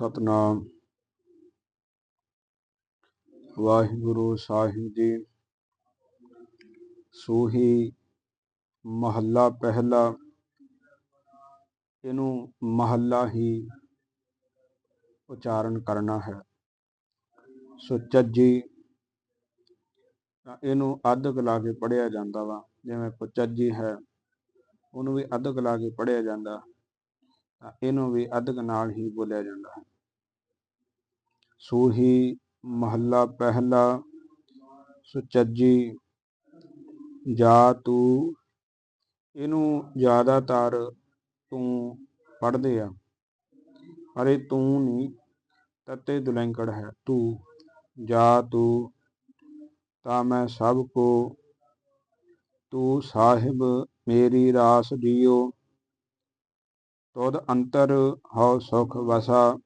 ਸਤਨਾਮ। ਵਾਹਿਗੁਰੂ ਸਾਹਿਬ ਜੀ, ਸੂਹੀ ਮਹੱਲਾ ਪਹਿਲਾ, ਇਹਨੂੰ ਮਹੱਲਾ ਹੀ ਉਚਾਰਨ ਕਰਨਾ ਹੈ। ਸੁਚੱਜੀ ਤਾਂ ਇਹਨੂੰ ਅੱਧਕ ਲਾ ਕੇ ਪੜਿਆ ਜਾਂਦਾ ਵਾ, ਜਿਵੇਂ ਕੁਚੱਜੀ ਹੈ, ਉਹਨੂੰ ਵੀ ਅੱਧਕ ਲਾ ਕੇ ਪੜਿਆ ਜਾਂਦਾ, ਤਾਂ ਇਹਨੂੰ ਵੀ ਅੱਧਕ ਨਾਲ ਹੀ ਬੋਲਿਆ ਜਾਂਦਾ ਹੈ। ਸੂਹੀ ਮਹੱਲਾ ਪਹਿਲਾ, ਸੁਚੱਜੀ ਜਾ ਤੂੰ। ਇਹਨੂੰ ਜ਼ਿਆਦਾਤਰ ਤੂੰ ਪੜ੍ਹਦੇ ਆ ਪਰ ਤੂੰ ਨਹੀਂ ਤਤੇ ਦੁਲੈਂਕੜ ਹੈ ਤੂੰ, ਜਾ ਤੂੰ। ਤਾਂ ਮੈਂ ਸਭ ਕੋ ਤੂੰ ਸਾਹਿਬ, ਮੇਰੀ ਰਾਸ ਦਿਓ। ਤੁਧ ਅੰਤਰ ਹਉ ਸੁਖ ਵਸਾ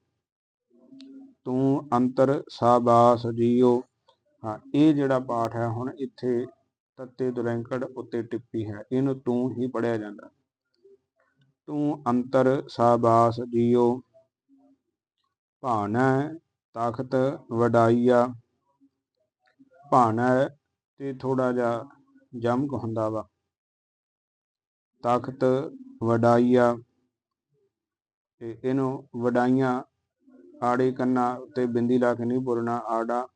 ਤੂੰ ਅੰਤਰ ਸਾਬਾਸ ਜੀਓ। ਹਾਂ, ਇਹ ਜਿਹੜਾ ਪਾਠ ਹੈ, ਹੁਣ ਇੱਥੇ ਤੱਤੇ ਦੁਰੈਂਕੜ ਉੱਤੇ ਟਿੱਪੀ ਹੈ। ਇਹਨੂੰ ਤੂੰ ਹੀ ਪੜਿਆ ਜਾਂਦਾ। ਤੂੰ ਅੰਤਰ ਸਾਬਾਸ ਜੀਓ। ਭਾਣਾ ਤਖਤ ਵਡਾਈਆ। ਭਾਣਾ ਤੇ ਥੋੜਾ ਜਿਹਾ ਜਮਕ ਹੁੰਦਾ ਵਾ। ਤਖਤ ਵਡਾਈਆ। ਤੇ ਇਹਨੂੰ ਵਡਾਈਆਂ ਆੜੇ ਕੰਨਾ ਉੱਤੇ ਬਿੰਦੀ ਲਾ ਕੇ ਨਹੀਂ ਬੋਲਣਾ, ਆੜਾ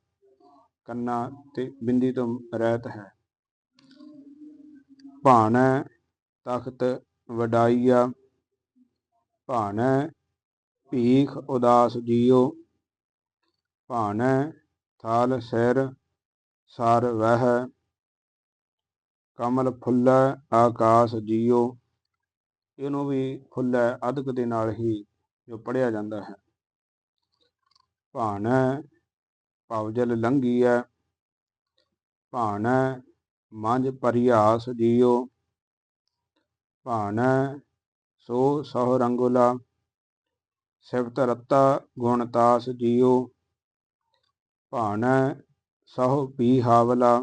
ਕੰਨਾ ਤੇ ਬਿੰਦੀ ਤੋਂ ਰਹਿਤ ਹੈ। ਭਾਣੈ ਤਖਤ ਵਡਾਈਆ, ਭਾਣੈ ਭੀਖ ਉਦਾਸ ਜੀਓ, ਭਾਣੈ ਥਾਲ ਸਿਰ ਸਾਰ ਵਹਿ, ਕਮਲ ਫੁੱਲੈ ਆਕਾਸ਼ ਜੀਓ। ਇਹਨੂੰ ਵੀ ਫੁੱਲੈ ਅਦਕ ਦੇ ਨਾਲ ਹੀ ਜੋ ਪੜਿਆ ਜਾਂਦਾ ਹੈ। ਭਾਣੈ ਭਵਜਲ ਲੰਘੀਐ, ਭਾਣੈ ਮੰਜ ਪਰਿਆਸ ਜੀਓ ਭਾਣੈ ਸੋ ਸਹ ਰੰਗੁਲਾ ਸਿਵਤ ਰਤਾ ਗੁਣਤਾਸ ਜੀਓ ਭਾਣੈ ਸਹੁ ਪੀ ਹਾਵਲਾ,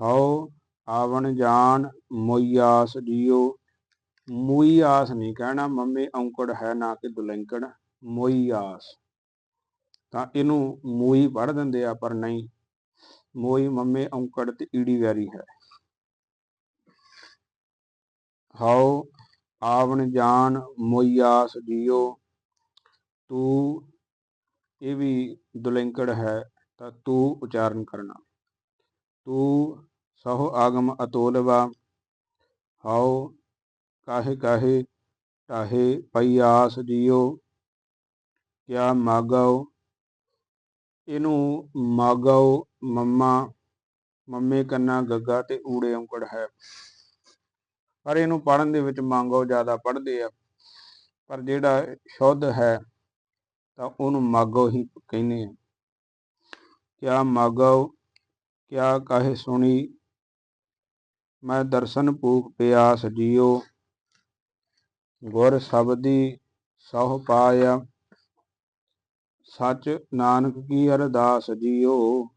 ਹਉ ਆਵਣ ਜਾਣ ਮੋਈਆਸ ਜੀਓ ਮੋਈ ਆਸ ਨਹੀਂ ਕਹਿਣਾ ਮੰਮੇ ਔਂਕੜ ਹੈ ਨਾ ਕਿ ਦੁਲੰਕੜ, ਮੋਈ ਤਾਂ ਇਹਨੂੰ ਮੋਈ ਪੜ ਦਿੰਦੇ ਆ, ਪਰ ਨਹੀਂ। ਮੋਈ ਮੰਮੇ ਔਂਕੜ ਤੇ ਈੜੀ ਵੈਰੀ ਹੈ। ਹਉ ਆਵਣ ਜਾਣ ਮੋਈਆਸ ਜੀਓ ਤੂੰ, ਇਹ ਵੀ ਦੁਲੰਕੜ ਹੈ, ਤਾਂ ਤੂੰ ਉਚਾਰਨ ਕਰਨਾ। ਤੂੰ ਸਹੁ ਆਗਮ ਅਤੋਲਵਾ। ਹਉ ਕਾਹੇ ਕਾਹੇ ਟਾਹੇ ਪਈਆਸ ਜੀਓ ਕਿਆ ਮਾਗਾਓ ਇਹਨੂੰ ਮਾਗਾਓ, ਮੰਮਾ, ਮੰਮੇ ਕੰਨਾ, ਗੱਗਾ ਤੇ ਊੜੇ ਔਂਕੜ ਹੈ। ਪਰ ਇਹਨੂੰ ਪੜਨ ਦੇ ਵਿੱਚ ਮੰਗੋ ਜ਼ਿਆਦਾ ਪੜਦੇ ਆ। ਪਰ ਜਿਹੜਾ ਸ਼ੁੱਧ ਹੈ, ਤਾਂ ਉਹਨੂੰ ਮਾਗੋ ਹੀ ਕਹਿੰਦੇ ਆ। ਕਿਆ ਮਾਗੋ ਕਿਆ ਕਹੇ ਸੁਣੀ? ਮੈਂ ਦਰਸ਼ਨ ਭੂਖ ਪਿਆਸ ਜੀਓ। ਗੁਰ ਸ਼ਬਦੀ ਸਹੁ ਪਾਇਆ। ਸੱਚ ਨਾਨਕ ਕੀ ਅਰਦਾਸ ਜੀਓ?